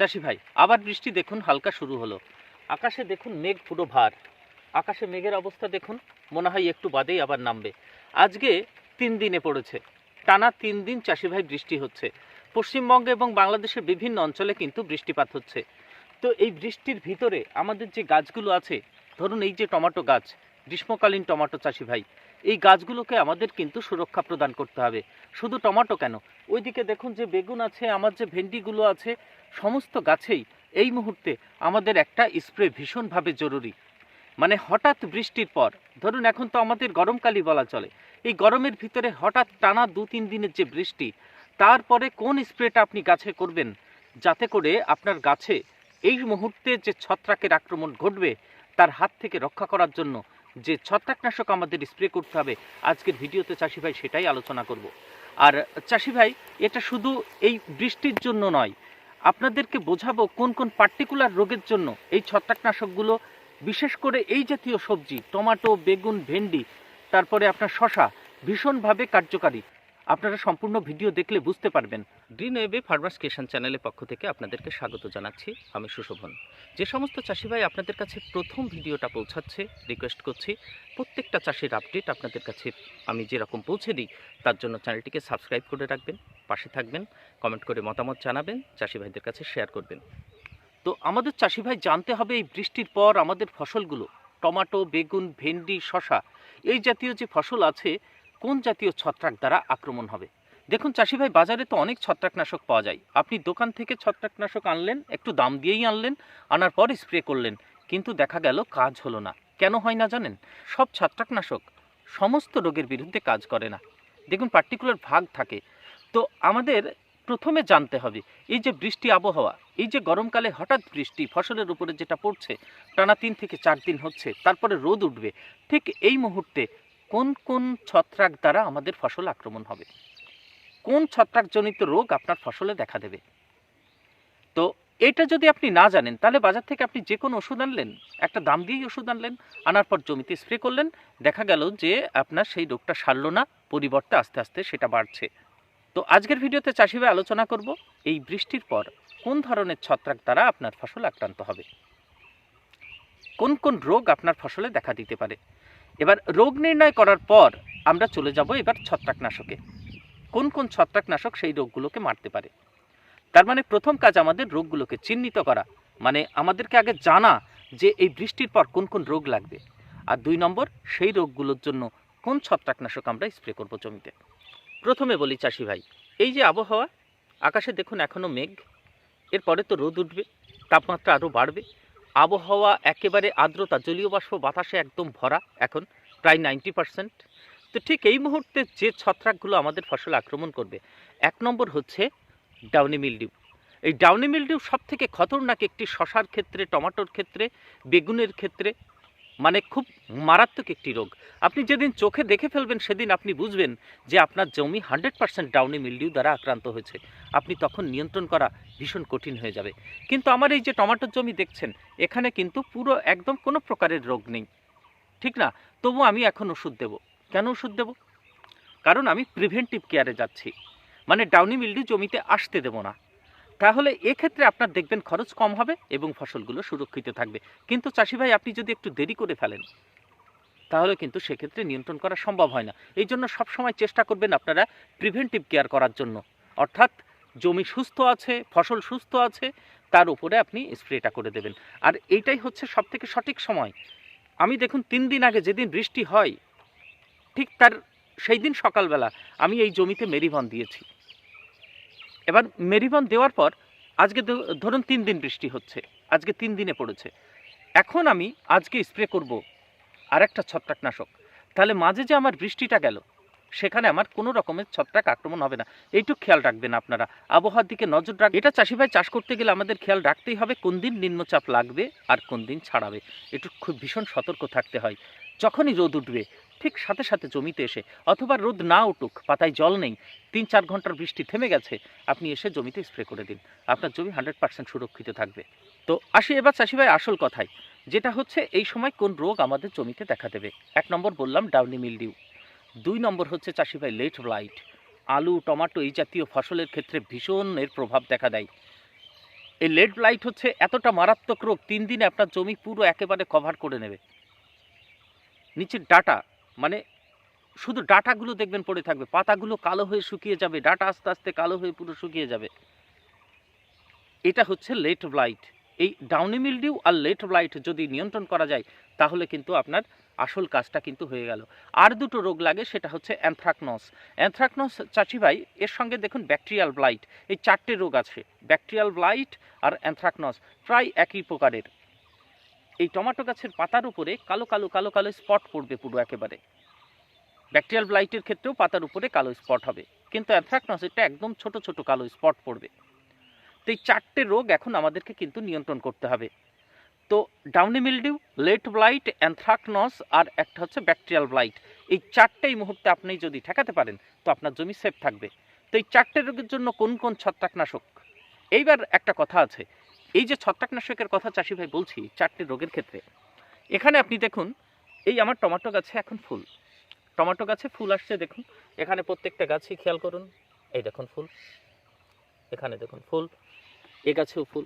চাষি ভাই, আবার বৃষ্টি দেখুন হালকা শুরু হলো। আকাশে দেখুন মেঘ পুরো ভার। আকাশে মেঘের অবস্থা দেখুন, মনে হয় একটু বাদেই আবার নামবে। আজকে তিন দিনে পড়েছে। টানা তিন দিন চাষি ভাই বৃষ্টি হচ্ছে। পশ্চিমবঙ্গে এবং বাংলাদেশের বিভিন্ন অঞ্চলে কিন্তু বৃষ্টিপাত হচ্ছে। তো এই বৃষ্টির ভিতরে আমাদের যে গাছগুলো আছে, ধরুন এই যে টমেটো গাছ, গ্রীষ্মকালীন টমেটো চাষি ভাই এই গাছগুলোকে আমাদের কিন্তু সুরক্ষা প্রদান করতে হবে। শুধু টমেটো কেন? ওইদিকে দেখুন যে বেগুন আছে, আমার যে ভেন্ডিগুলো আছে, সমস্ত গাছেই এই মুহূর্তে আমাদের একটা স্প্রে ভীষণভাবে জরুরি। মানে হঠাৎ বৃষ্টির পর, ধরুন এখন তো আমাদের গরমকালই বলা চলে, এই গরমের ভিতরে হঠাৎ টানা দু তিন দিনের যে বৃষ্টি, তারপরে কোন স্প্রেটা আপনি গাছে করবেন? যাতে করে আপনার গাছে এই মুহূর্তে যে ছত্রাকের আক্রমণ ঘটবে, তার হাত থেকে রক্ষা করার জন্য যে ছত্রাকনাশক আমাদের স্প্রে করতে হবে। আজকের ভিডিওতে চাষি ভাই সেটাই আলোচনা করব। আর চাষি ভাই, এটা শুধু এই বৃষ্টির জন্য নয়, আপনাদেরকে বোঝাবো কোন কোন পার্টিকুলার রোগের জন্য এই ছত্রাকনাশকগুলো, বিশেষ করে এই জাতীয় সবজি টমাটো বেগুন, ভেন্ডি, তারপরে আপনার শশা ভীষণভাবে কার্যকারী। আপনারা সম্পূর্ণ ভিডিও দেখলে বুঝতে পারবেন। গ্রিন ওয়েবে ফার্মার্স কিষান চ্যানেলের পক্ষ থেকে আপনাদেরকে স্বাগত জানাচ্ছি আমি সুশোভন। যে সমস্ত চাষি ভাই আপনাদের কাছে প্রথম ভিডিওটা পৌঁছাচ্ছে রিকোয়েস্ট করছি, প্রত্যেকটা চাষির আপডেট আপনাদের কাছে আমি যেরকম পৌঁছে দিই, তার জন্য চ্যানেলটিকে সাবস্ক্রাইব করে রাখবেন, পাশে থাকবেন কমেন্ট করে মতামত জানাবেন, চাষি ভাইদের কাছে শেয়ার করবেন। তো আমাদের চাষি ভাই জানতে হবে এই বৃষ্টির পর আমাদের ফসলগুলো, টমেটো, বেগুন, ভেন্ডি শশা এই জাতীয় যে ফসল আছে কোন জাতীয় ছত্রাক দ্বারা আক্রমণ হবে? দেখুন চাষি ভাই, বাজারে তো অনেক ছত্রাকনাশক পাওয়া যায়। আপনি দোকান থেকে ছত্রাকনাশক আনলেন, একটু দাম দিয়েই আনলেন, আনার পর স্প্রে করলেন, কিন্তু দেখা গেল কাজ হলো না। কেন হয় না জানেন? সব ছত্রাকনাশক সমস্ত রোগের বিরুদ্ধে কাজ করে না। দেখুন পার্টিকুলার ভাগ থাকে। তো আমাদের প্রথমে জানতে হবে, এই যে বৃষ্টি আবহাওয়া, এই যে গরমকালে হঠাৎ বৃষ্টি, ফসলের উপরে যেটা পড়ছে, টানা তিন থেকে চার দিন হচ্ছে, তারপরে রোদ উঠবে, ঠিক এই মুহূর্তে কোন কোন ছত্রাক দ্বারা আমাদের ফসল আক্রমণ হবে? কোন ছত্রাকজনিত রোগ আপনার ফসলে দেখা দেবে? তো এটা যদি আপনি না জানেন, তাহলে বাজার থেকে আপনি যে কোনো ওষুধ আনলেন, একটা দাম দিয়েই ওষুধ আনলেন, আনার পর জমিতে স্প্রে করলেন, দেখা গেল যে আপনার সেই রোগটা সারলো না, পরিবর্তে আস্তে আস্তে সেটা বাড়ছে। তো আজকের ভিডিওতে চাষি আলোচনা করব এই বৃষ্টির পর কোন ধরনের ছত্রাক দ্বারা আপনার ফসল আক্রান্ত হবে? কোন কোন রোগ আপনার ফসলে দেখা দিতে পারে? এবার রোগ নির্ণয় করার পর আমরা চলে যাব এবার ছত্রাকনাশকে। কোন কোন ছত্রাকনাশক সেই রোগগুলোকে মারতে পারে? তার মানে প্রথম কাজ আমাদের রোগগুলোকে চিহ্নিত করা মানে আমাদেরকে আগে জানা যে এই বৃষ্টির পর কোন কোন রোগ লাগবে। আর দুই নম্বর, সেই রোগগুলোর জন্য কোন ছত্রাকনাশক আমরা স্প্রে করব জমিতে? প্রথমে বলি চাষি ভাই, এই যে আবহাওয়া, আকাশে দেখুন এখনও মেঘ, এরপরে তো রোদ উঠবে, তাপমাত্রা আরও বাড়বে আবহাওয়া একেবারে আর্দ্রতা, জলীয় বাষ্প বাতাসে একদম ভরা এখন, প্রায় নাইনটি পার্সেন্ট তো ঠিক এই মুহূর্তে যে ছত্রাকগুলো আমাদের ফসল আক্রমণ করবে, এক নম্বর হচ্ছে ডাউনি মিলডিউ এই ডাউনি মিলডিউ সব থেকে খতরনাক একটি শশার ক্ষেত্রে, টমাটোর ক্ষেত্রে, বেগুনের ক্ষেত্রে মানে খুব মারাত্মক একটি রোগ। আপনি যেদিন চোখে দেখে ফেলবেন, সেদিন আপনি বুঝবেন যে আপনার জমি হান্ড্রেড পার্সেন্ট ডাউনি মিলডিউ দ্বারা আক্রান্ত হয়েছে। আপনি তখন নিয়ন্ত্রণ করা ভীষণ কঠিন হয়ে যাবে। কিন্তু আমার এই যে টমেটোর জমি দেখছেন, এখানে কিন্তু পুরো একদম কোনো প্রকারের রোগ নেই। ঠিক না? তবু আমি এখন ওষুধ দেব। কেন ওষুধ দেব? কারণ আমি প্রিভেন্টিভ কেয়ারে যাচ্ছি। মানে ডাউনি মিল্ডি জমিতে আসতে দেব না। তাহলে এক্ষেত্রে আপনার দেখবেন খরচ কম হবে এবং ফসলগুলো সুরক্ষিত থাকবে। কিন্তু চাষি ভাই, আপনি যদি একটু দেরি করে ফেলেন, তাহলে কিন্তু সেক্ষেত্রে নিয়ন্ত্রণ করা সম্ভব হয় না। এই জন্য সবসময় চেষ্টা করবেন আপনারা প্রিভেন্টিভ কেয়ার করার জন্য। অর্থাৎ জমি সুস্থ আছে, ফসল সুস্থ আছে, তার উপরে আপনি স্প্রেটা করে দেবেন। আর এইটাই হচ্ছে সবথেকে সঠিক সময়। আমি দেখুন, তিন দিন আগে যেদিন বৃষ্টি হয়, ঠিক তার সেই দিন সকালবেলা আমি এই জমিতে মেরিবন দিয়েছি। এবার মেরিবন দেওয়ার পর, আজকে ধরুন তিন দিন বৃষ্টি হচ্ছে, আজকে তিন দিনে পড়েছে। এখন আমি আজকে স্প্রে করব আর একটা ছত্রাকনাশক। তাহলে মাঝে যে আমার বৃষ্টিটা গেল সেখানে আমার কোনো রকমের ছত্রাক আক্রমণ হবে না। এইটুকু খেয়াল রাখবেন আপনারা। আবহাওয়ার দিকে নজর রাখ এটা চাষি ভাই, চাষ করতে গেলে আমাদের খেয়াল রাখতেই হবে কোন দিন নিম্নচাপ লাগবে আর কোন দিন ছাড়াবে। একটু খুব ভীষণ সতর্ক থাকতে হয়। যখনই রোদ উঠবে, ঠিক সাথে সাথে জমিতে এসে, অথবা রোদ না উঠুক, পাতায় জল নেই তিন চার ঘণ্টার বৃষ্টি থেমে গেছে, আপনি এসে জমিতে স্প্রে করে দিন। আপনার জমি হান্ড্রেড পার্সেন্ট সুরক্ষিত থাকবে। তো আসি এবার চাষি ভাই আসল কথায়, যেটা হচ্ছে এই সময় কোন রোগ আমাদের জমিতে দেখা দেবে। এক নম্বর বললাম ডাউনি মিলডিউ। দুই নম্বর হচ্ছে চাষি ভাই লেট ব্লাইট আলু, টমাটো এই জাতীয় ফসলের ক্ষেত্রে ভীষণ এর প্রভাব দেখা দেয়। এই লেড ব্লাইট হচ্ছে এতটা মারাত্মক রোগ, তিন দিনে আপনার জমি পুরো একেবারে কভার করে নেবে। নিচের ডাটা মানে শুধু ডাটাগুলো দেখবেন পড়ে থাকবে, পাতাগুলো কালো হয়ে শুকিয়ে যাবে, ডাটা আস্তে আস্তে কালো হয়ে পুরো শুকিয়ে যাবে। এটা হচ্ছে লেট ব্লাইট এই ডাউনি মিলডিউ আর লেট ব্লাইট যদি নিয়ন্ত্রণ করা যায়, তাহলে কিন্তু আপনার আসল কাজটা কিন্তু হয়ে গেল। আর দুটো রোগ লাগে, সেটা হচ্ছে অ্যানথ্রাকনস অ্যানথ্রাকনস চাচি ভাই, এর সঙ্গে দেখুন ব্যাকটেরিয়াল ব্লাইট এই চারটে রোগ আছে ব্যাকটেরিয়াল ব্লাইট আর অ্যানথ্রাকনস প্রায় একই প্রকারের। এই টমেটো গাছের পাতার উপরে কালো কালো কালো কালো স্পট পড়বে পুরো একেবারে। ব্যাকটেরিয়াল ব্লাইটের ক্ষেত্রেও পাতার উপরে কালো স্পট হবে, কিন্তু অ্যানথ্রাকনস এটা একদম ছোট ছোট কালো স্পট পড়বে। তো এই চারটে রোগ এখন আমাদেরকে কিন্তু নিয়ন্ত্রণ করতে হবে। তো downy mildew late blight, anthracnose আর একটা হচ্ছে ব্যাকটেরিয়াল ব্লাইট। এই চারটেই মুহূর্তে আপনি যদি ঠেকাতে পারেন, তো আপনার জমি সেফ থাকবে। তো এই চারটে রোগের জন্য কোন কোন ছত্রাকনাশক? এইবার একটা কথা আছে। এই যে ছত্রাকনাশকের কথা চাষি ভাই বলছি, চারটে রোগের ক্ষেত্রে। এখানে আপনি দেখুন, এই আমার টমেটো গাছে এখন ফুল। টমেটো গাছে ফুল আসছে দেখুন। এখানে প্রত্যেকটা গাছই খেয়াল করুন। এই দেখুন ফুল। এখানে দেখুন ফুল। এ গাছেও ফুল।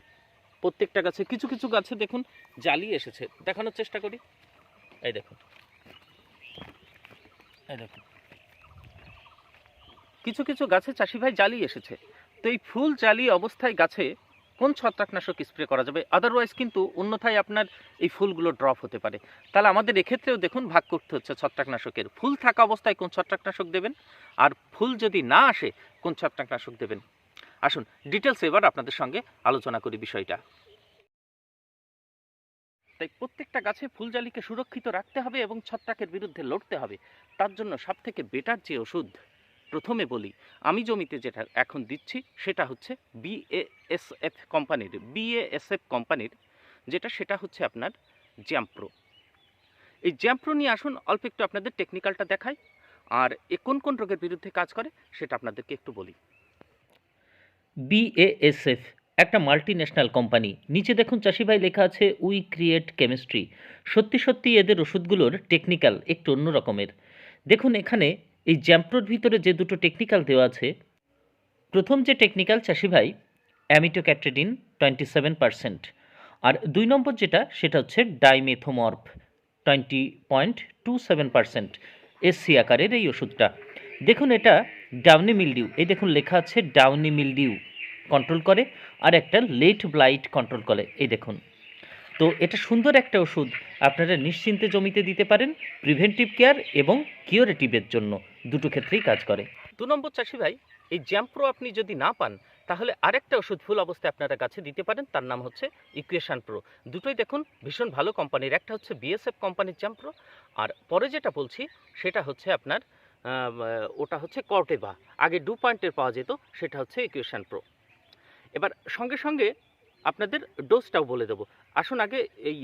প্রত্যেকটা গাছে কিছু কিছু গাছে দেখুন জালি এসেছে। দেখানোর চেষ্টা করি। এই দেখুন। এই দেখুন। কিছু কিছু গাছে চাষি ভাই জালি এসেছে। তো এই ফুল জালি অবস্থায় গাছে কোন ছত্রাকনাশক স্প্রে করা যাবে? আদারওয়াইজ কিন্তু অন্যথায় আপনার এই ফুলগুলো ড্রপ হতে পারে। তাহলে আমাদের এক্ষেত্রেও দেখুন ভাগ করতে হচ্ছে ছত্রাকনাশকের। ফুল থাকা অবস্থায় কোন ছত্রাকনাশক দেবেন? আর ফুল যদি না আসে, কোন ছত্রাকনাশক দেবেন? আসুন ডিটেলস এবার আপনাদের সঙ্গে আলোচনা করি বিষয়টা। তাই প্রত্যেকটা গাছে ফুলজালিকে সুরক্ষিত রাখতে হবে এবং ছত্রাকের বিরুদ্ধে লড়তে হবে। তার জন্য সব থেকে বেটার যে ওষুধ, প্রথমে বলি, আমি জমিতে যেটা এখন দিচ্ছি, সেটা হচ্ছে বিএএসএফ কোম্পানির বিএএসএফ কোম্পানির যেটা, সেটা হচ্ছে আপনার জ্যাম্প্রো এই জ্যাম্প্রো নিয়ে আসুন, অল্প একটু আপনাদের টেকনিক্যালটা দেখাই, আর এ কোন কোন রোগের বিরুদ্ধে কাজ করে, সেটা আপনাদেরকে একটু বলি। বিএএসএফ একটা মাল্টি ন্যাশনাল কোম্পানি নিচে দেখুন চাষি ভাই লেখা আছে উই ক্রিয়েট কেমিস্ট্রি সত্যি সত্যি এদের ওষুধগুলোর টেকনিক্যাল একটু অন্য রকমের। দেখুন এখানে এই জ্যাম্প্রোর ভিতরে যে দুটো টেকনিক্যাল দেওয়া আছে, প্রথম যে টেকনিক্যাল চাষি ভাই অ্যামিটোক্যাট্রেডিন টোয়েন্টি সেভেন পার্সেন্ট আর দুই নম্বর যেটা, সেটা হচ্ছে dimethomorph twenty point two seven percent SC আকারের এই ওষুধটা। দেখুন এটা ডাউনি মিলডিউ এই দেখুন, লেখা আছে ডাউনি মিলডিউ কন্ট্রোল করে, আর একটা লেট ব্লাইট কন্ট্রোল করে। এই দেখুন। তো এটা সুন্দর একটা ওষুধ। আপনারা নিশ্চিন্তে জমিতে দিতে পারেন প্রিভেন্টিভ কেয়ার এবং কিওরেটিভের জন্য। দুটো ক্ষেত্রেই কাজ করে। দু নম্বর চাষি ভাই, এই জ্যাম্প্রো আপনি যদি না পান, তাহলে আরেকটা ওষুধ ফুল অবস্থায় আপনারা কাছে দিতে পারেন। তার নাম হচ্ছে ইকুয়েশন প্রো দুটোই দেখুন, ভীষণ ভালো কোম্পানির একটা হচ্ছে বিএসএফ কোম্পানির জ্যাম্প্রো আর পরে যেটা বলছি, সেটা হচ্ছে আপনার ওটা হচ্ছে কর্টেভা আগে ডু পয়েন্টের পাওয়া যেত, সেটা হচ্ছে ইকুয়েশান প্রো। এবার সঙ্গে সঙ্গে আপনাদের ডোজটাও বলে দেবো। আসুন আগে এই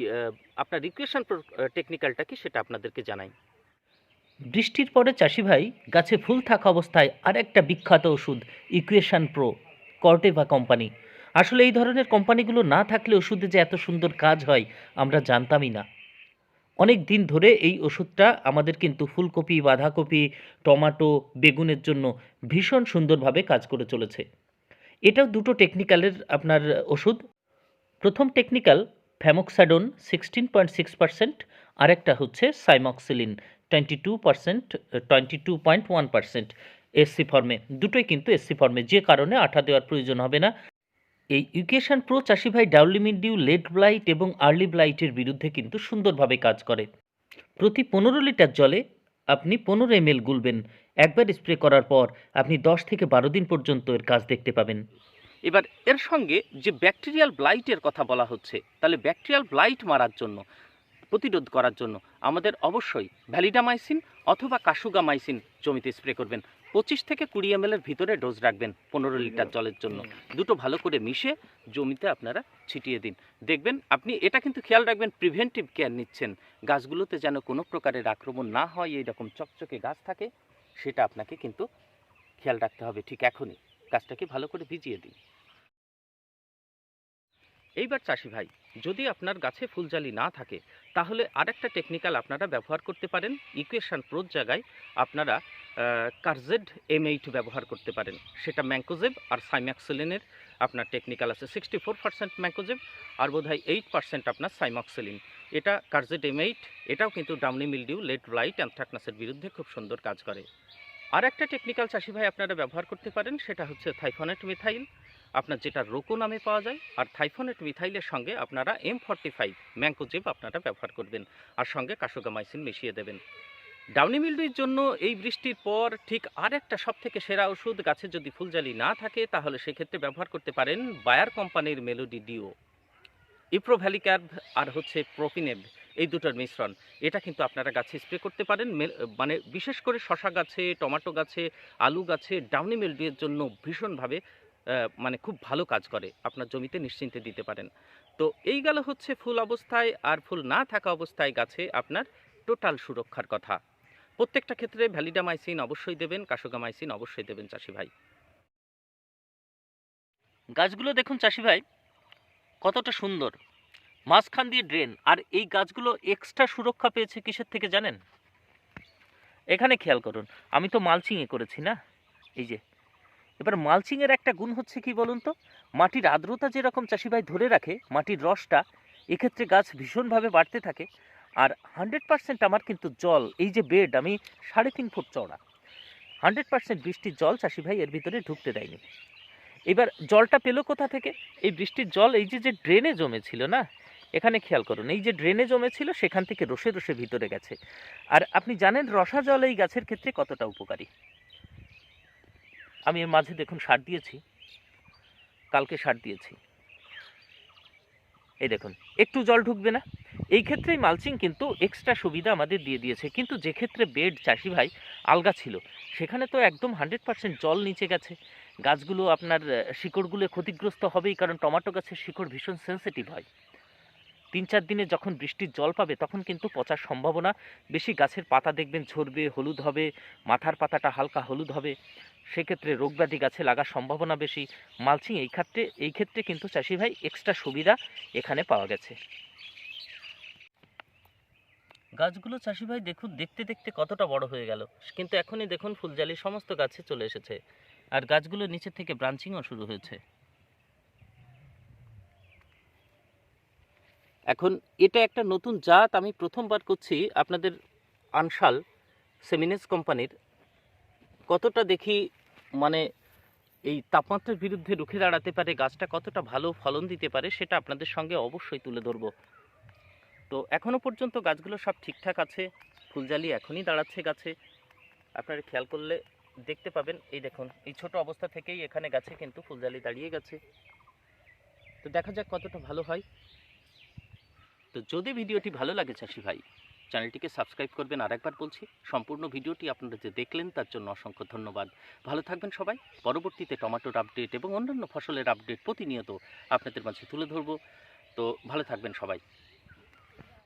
আপনার ইকুয়েশান প্রো টেকনিক্যালটা কি সেটা আপনাদেরকে জানাই। বৃষ্টির পরে চাষি ভাই গাছে ফুল থাকা অবস্থায় আরেকটা বিখ্যাত ওষুধ, ইকুয়েশান প্রো কর্টেভা কোম্পানি। আসলে এই ধরনের কোম্পানিগুলো না থাকলে ওষুধে যে এত সুন্দর কাজ হয়, আমরা জানতামই না। অনেক দিন ধরে এই ওষুধটা আমাদের কিন্তু ফুলকপি, বাঁধাকপি, টমাটো, বেগুনের জন্য ভীষণ সুন্দরভাবে কাজ করে চলেছে। এটাও দুটো টেকনিক্যালের আপনার ওষুধ। প্রথম technical famoxadone sixteen point six percent, আরেকটা হচ্ছে cymoxanil twenty two percent, twenty two point one percent SC ফর্মে। দুটোই কিন্তু এসসি ফর্মে। যে কারণে আঠা দেওয়ার প্রয়োজন হবে না। এই ইউকেশন প্রো চাষি ভাই ডাউলিমিডিউ লেট ব্লাইট এবং আর্লি ব্লাইটের বিরুদ্ধে কিন্তু সুন্দরভাবে কাজ করে। প্রতি পনেরো লিটার জলে আপনি পনেরো এম গুলবেন। একবার স্প্রে করার পর আপনি দশ থেকে বারো দিন পর্যন্ত এর কাজ দেখতে পাবেন। এবার এর সঙ্গে যে ব্যাকটেরিয়াল ব্লাইটের কথা বলা হচ্ছে, তাহলে ব্যাকটেরিয়াল ব্লাইট মারার জন্য, প্রতিরোধ করার জন্য আমাদের অবশ্যই ভ্যালিডামাইসিন অথবা কাসুগামাইসিন জমিতে স্প্রে করবেন। পঁচিশ থেকে কুড়ি এম এর ভিতরে ডোজ রাখবেন পনেরো লিটার জলের জন্য। দুটো ভালো করে মিশে জমিতে আপনারা ছিটিয়ে দিন। দেখবেন আপনি, এটা কিন্তু খেয়াল রাখবেন প্রিভেন্টিভ কেয়ার নিচ্ছেন। গাছগুলোতে যেন কোনো প্রকারের আক্রমণ না হয়, এইরকম চকচকে গাছ থাকে, সেটা আপনাকে কিন্তু খেয়াল রাখতে হবে ঠিক এখনই। গাছটাকে ভালো করে ভিজিয়ে দিন। এইবার চাষি ভাই, যদি আপনার গাছে ফুলজালি না থাকে, তাহলে আরেকটা টেকনিক্যাল আপনারা ব্যবহার করতে পারেন। ইকুয়েশন প্রোর জায়গায় আপনারা কার্জেড এম এইট ব্যবহার করতে পারেন। সেটা ম্যাঙ্কোজেব আর সাইম্যাক্সিলিনের আপনার টেকনিক্যাল আছে। সিক্সটি ফোর পার্সেন্ট ম্যাকোজেব আর বোধ হয় এইট পার্সেন্ট আপনার সাইমক্সেলিন এটা কারজেড কার্জেডেম এইট এটাও কিন্তু ডাউনি মিলডিউ লেট ব্লাইট, অ্যান্থ্রাকনাসের বিরুদ্ধে খুব সুন্দর কাজ করে। আর একটা টেকনিক্যাল চাষি ভাই আপনারা ব্যবহার করতে পারেন, সেটা হচ্ছে থাইফনেট মিথাইল। আপনার যেটা রোকো নামে পাওয়া যায়, আর থাইফনেট মিথাইলের সঙ্গে আপনারা এম ফর্টি ফাইভ ম্যাঙ্কোজেব আপনারা ব্যবহার করবেন, আর সঙ্গে কাশোগামাইসিন মিশিয়ে দেবেন। ডাউনি মিলডির জন্য এই বৃষ্টির পর ঠিক আর একটা সব থেকে সেরা ওষুধ গাছে যদি ফুলজালি না থাকে, তাহলে সেক্ষেত্রে ব্যবহার করতে পারেন বায়ার কোম্পানির মেলোডি ডিও। ইপ্রোভ্যালিক্যার্ভ আর হচ্ছে প্রোপিনেভ এই দুটোর মিশ্রণ, এটা কিন্তু আপনারা গাছে স্প্রে করতে পারেন। মানে বিশেষ করে শশা গাছে, টমাটো গাছে, আলু গাছে, ডাউনি মিলডির জন্য ভীষণভাবে মানে খুব ভালো কাজ করে। আপনার জমিতে নিশ্চিন্তে দিতে পারেন। তো এই গেল হচ্ছে ফুল অবস্থায়, আর ফুল না থাকা অবস্থায় গাছে আপনার টোটাল সুরক্ষার কথা। প্রত্যেকটা ক্ষেত্রে ভ্যালিডামাইসিন অবশ্যই দেবেন কাশোগামাইসিন অবশ্যই দেবেন চাষি ভাই। গাছগুলো দেখুন চাষি ভাই, কতটা সুন্দর। মাঝখান দিয়ে ড্রেন, আর এই গাছগুলো এক্সট্রা সুরক্ষা পেয়েছে কিসের থেকে জানেন? এখানে খেয়াল করুন, আমি তো মালচিংয়ে করেছি না? এই যে, এবার মালচিংয়ের একটা গুণ হচ্ছে কি বলুন তো? মাটির আর্দ্রতা যেরকম চাষি ভাই ধরে রাখে, মাটির রসটা এক্ষেত্রে গাছ ভীষণভাবে বাড়তে থাকে আর হান্ড্রেড পার্সেন্ট আমার কিন্তু জল, এই যে বেড, আমি সাড়ে তিন ফুট চওড়া। হান্ড্রেড পার্সেন্ট বৃষ্টির জল, চাষি ভাই এর ভিতরে ঢুকতে দেয়নি। এবার জলটা পেল কোথা থেকে? এই বৃষ্টির জল, এই যে যে ড্রেনে জমেছিল না? এখানে খেয়াল করুন, এই যে ড্রেনে জমেছিল, সেখান থেকে রসে রসে ভিতরে গেছে। আর আপনি জানেন, রসা জল এই গাছের ক্ষেত্রে কতটা উপকারী? আমি এর মাঝে দেখুন সার দিয়েছি। কালকে সার দিয়েছি। এই দেখুন, একটু জল ঢুকবে না? এই ক্ষেত্রেই মালচিং কিন্তু এক্সট্রা সুবিধা আমাদের দিয়ে দিয়েছে। কিন্তু যে ক্ষেত্রে বেড চাষি ভাই আলগা ছিল, সেখানে তো একদম হান্ড্রেড পার্সেন্ট জল নিচে গেছে। গাছগুলো আপনার শিকড়গুলো ক্ষতিগ্রস্ত হবেই, কারণ টমেটো গাছের শিকড় ভীষণ সেন্সিটিভ হয়। তিন চার দিনে যখন বৃষ্টির জল পাবে, তখন কিন্তু পচার সম্ভাবনা বেশি। গাছের পাতা দেখবেন ঝরবে, হলুদ হবে, মাথার পাতাটা হালকা হলুদ হবে। সেক্ষেত্রে রোগব্যাধি গাছে লাগার সম্ভাবনা বেশি। মালচিং এই ক্ষেত্রে এই ক্ষেত্রে কিন্তু চাষি ভাই এক্সট্রা সুবিধা এখানে পাওয়া গেছে। গাছগুলো চাষি ভাই দেখুন, দেখতে দেখতে কতটা বড় হয়ে গেল। কিন্তু এখনই দেখুন ফুলজালি সমস্ত গাছে চলে এসেছে। আর গাছগুলো নিচে থেকে ব্রাঞ্চিংও শুরু হয়েছে। এখন এটা একটা নতুন জাত, আমি প্রথমবার করছি আপনাদের আনশাল সেমিনেস কোম্পানির। কতটা দেখি মানে এই তাপমাত্রার বিরুদ্ধে রুখে দাঁড়াতে পারে, গাছটা কতটা ভালো ফলন দিতে পারে, সেটা আপনাদের সঙ্গে অবশ্যই তুলে ধরবো। তো এখনও পর্যন্ত গাছগুলো সব ঠিকঠাক আছে? ফুলজালি এখনই দাঁড়াচ্ছে গাছে। আপনারা খেয়াল করলে দেখতে পাবেন। এই দেখুন, এই ছোট অবস্থা থেকেই এখানে গাছে কিন্তু ফুলজালি দাঁড়িয়ে গেছে। তো দেখা যাক কতটা ভালো হয়। তো যদি ভিডিওটি ভালো লাগে চাষি ভাই, চ্যানেলটিকে সাবস্ক্রাইব করবেন। আর একবার বলছি, সম্পূর্ণ ভিডিওটি আপনারা যে দেখলেন তার জন্য অসংখ্য ধন্যবাদ। ভালো থাকবেন সবাই। পরবর্তীতে টমেটোর আপডেট এবং অন্যান্য ফসলের আপডেট প্রতিনিয়ত আপনাদের মাঝে তুলে ধরবো। তো ভালো থাকবেন সবাই।